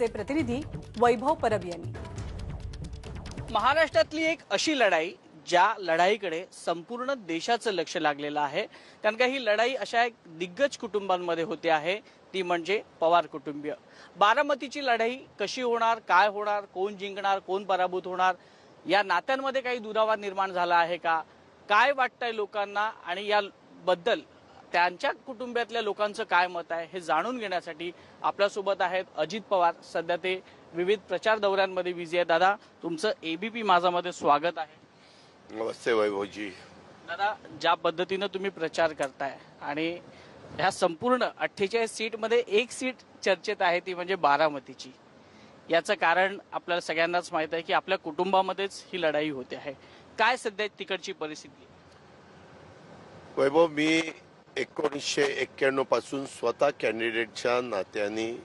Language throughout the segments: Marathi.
आमचे प्रतिनिधी वैभव परब यांनी. महाराष्ट्रातली एक अशी लढाई ज्या लढाईकडे संपूर्ण देशाचं लक्ष लागलेलं आहे. कारण का ही लढाई अशा एक दिग्गज कुटुंबांमध्ये होते आहे ती म्हणजे पवार कुटुंबीय. बारामतीची लढाई कशी होणार काय होणार कोण जिंकणार कोण पराभूत होणार या नात्यांमध्ये काही दुरावा निर्माण झाला आहे का? काय वाटतंय लोकांना? आणि याबद्दल त्यांच्या कुटुंबातल्या लोकांचं काय मत आहे हे जाणून घेण्यासाठी आपल्यासोबत आहेत अजित पवार. सध्या ते विविध प्रचार दौऱ्यांमध्ये बिझी आहे दादा तुमचं एबीपी माझामध्ये स्वागत आहे. नमस्ते वैभवजी. दादा ज्या पद्धतीनं तुम्ही प्रचार करताय आणि ह्या संपूर्ण अठ्ठेचाळीस सीटमध्ये एक सीट चर्चेत आहे ती म्हणजे बारामतीची. याचं कारण आपल्याला सगळ्यांनाच माहीत आहे की आपल्या कुटुंबामध्येच ही लढाई होते आहे. काय सध्या तिकडची परिस्थिती? वैभव मी एकोणीसशे एक्क्याण्णवपासून स्वतः कॅन्डिडेटच्या नात्याने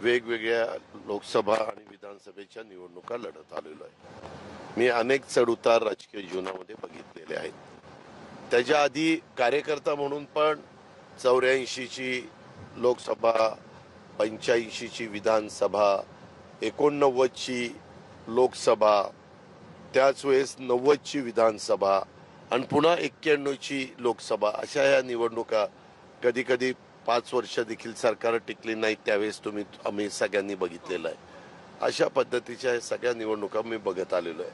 वेगवेगळ्या लोकसभा आणि विधानसभेच्या निवडणुका लढत आलेलो आहे. मी अनेक चढउतार राजकीय जीवनामध्ये बघितलेले आहेत. त्याच्या आधी कार्यकर्ता म्हणून पण चौऱ्याऐंशीची लोकसभा पंच्याऐंशीची विधानसभा एकोणनव्वदची लोकसभा त्याच वेळेस नव्वदची विधानसभा आणि पुन्हा एक्क्याण्णवची लोकसभा. अशा या निवडणुका कधी कधी पाच वर्ष देखील सरकार टिकली नाही त्यावेळेस तुम्ही आम्ही सगळ्यांनी बघितलेलं आहे. अशा पद्धतीच्या सगळ्या निवडणुका मी बघत आलेलो आहे.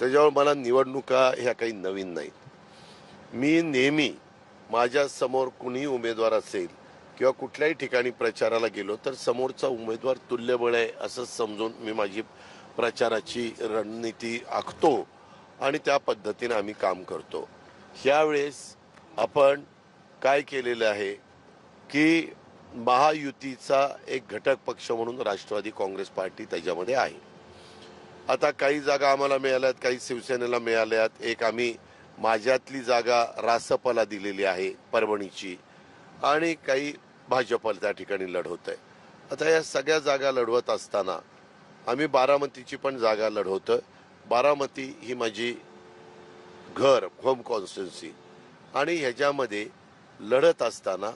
त्याच्यावर मला निवडणुका ह्या काही नवीन नाहीत. मी नेहमी माझ्यासमोर कुणी कुणीही उमेदवार असेल किंवा कुठल्याही ठिकाणी प्रचाराला गेलो तर समोरचा उमेदवार तुल्यबळ आहे असं समजून मी माझी प्रचाराची रणनीती आखतो. आणि त्या पद्धतीने आम्ही काम करतो. ह्यावेळेस आपण काय केलेलं आहे की महायुतीचा एक घटक पक्ष म्हणून राष्ट्रवादी काँग्रेस पार्टी त्याच्यामध्ये आहे. आता काही जागा आम्हाला मिळाल्यात काही शिवसेनेला मिळाल्यात. एक आम्ही माझ्यातली जागा रासपला दिलेली आहे परभणीची. आणि काही भाजपला त्या ठिकाणी लढवत आहे. आता या सगळ्या जागा लढवत असताना आम्ही बारामतीची पण जागा लढवतोय. बारामती ही माझी घर होम कॉन्स्टन्सी आणि ह्याच्यामध्ये लढत असताना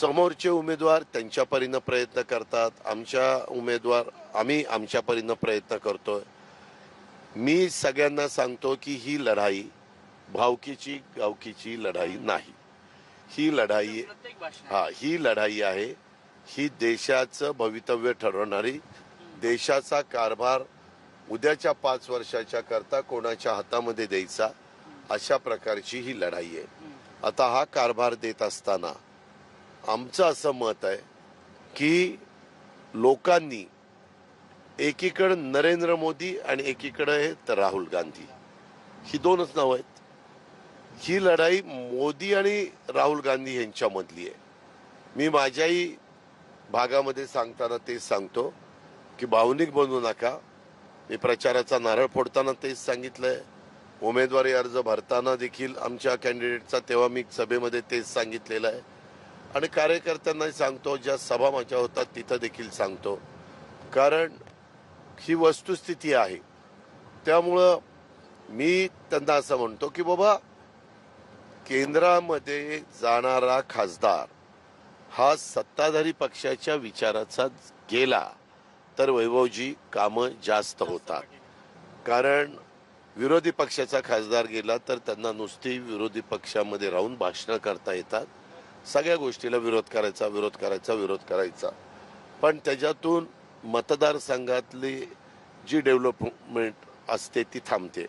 समोरचे उमेदवार त्यांच्या परीनं प्रयत्न करतात आमच्या उमेदवार आम्ही आमच्या परीनं प्रयत्न करतो मी सगळ्यांना सांगतो की ही लढाई भावकीची गावकीची लढाई नाही. ही लढाई हा ही लढाई आहे. ही देशाचं भवितव्य ठरवणारी देशाचा कारभार उद्याच्या पाच वर्षाच्या करता कोणाच्या हातामध्ये द्यायचा? अशा प्रकारची ही लढाई आहे. आता हा कारभार देत असताना आमचं असं मत आहे की लोकांनी एकीकडं नरेंद्र मोदी आणि एकीकडं आहेत राहुल गांधी. ही दोनच नावं आहेत. ही लढाई मोदी आणि राहुल गांधी यांच्यामधली आहे. मी माझ्याही भागामध्ये सांगताना तेच सांगतो की भावनिक बनू नका. मी प्रचाराचा नारळ फोडताना तेच सांगितलंय. उमेदवारी अर्ज भरताना देखील आमच्या कॅन्डिडेटचा तेव्हा मी सभेमध्ये तेच सांगितलेलं आहे. आणि कार्यकर्त्यांनाही सांगतो ज्या सभा माझ्या होतात तिथं देखील सांगतो. कारण ही वस्तुस्थिती आहे. त्यामुळं मी त्यांना असं म्हणतो की बाबा केंद्रामध्ये जाणारा खासदार हा सत्ताधारी पक्षाच्या विचाराचा गेला. तर वैभवजी कामं जास्त होतात. कारण विरोधी पक्षाचा खासदार गेला तर त्यांना नुसती विरोधी पक्षामध्ये राहून भाषणं करता येतात. सगळ्या गोष्टीला विरोध करायचा विरोध करायचा विरोध करायचा. पण त्याच्यातून मतदारसंघातली जी डेव्हलपमेंट असते ती थांबते.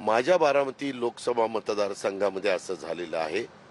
माझ्या बारामती लोकसभा मतदारसंघामध्ये असं झालेलं आहे.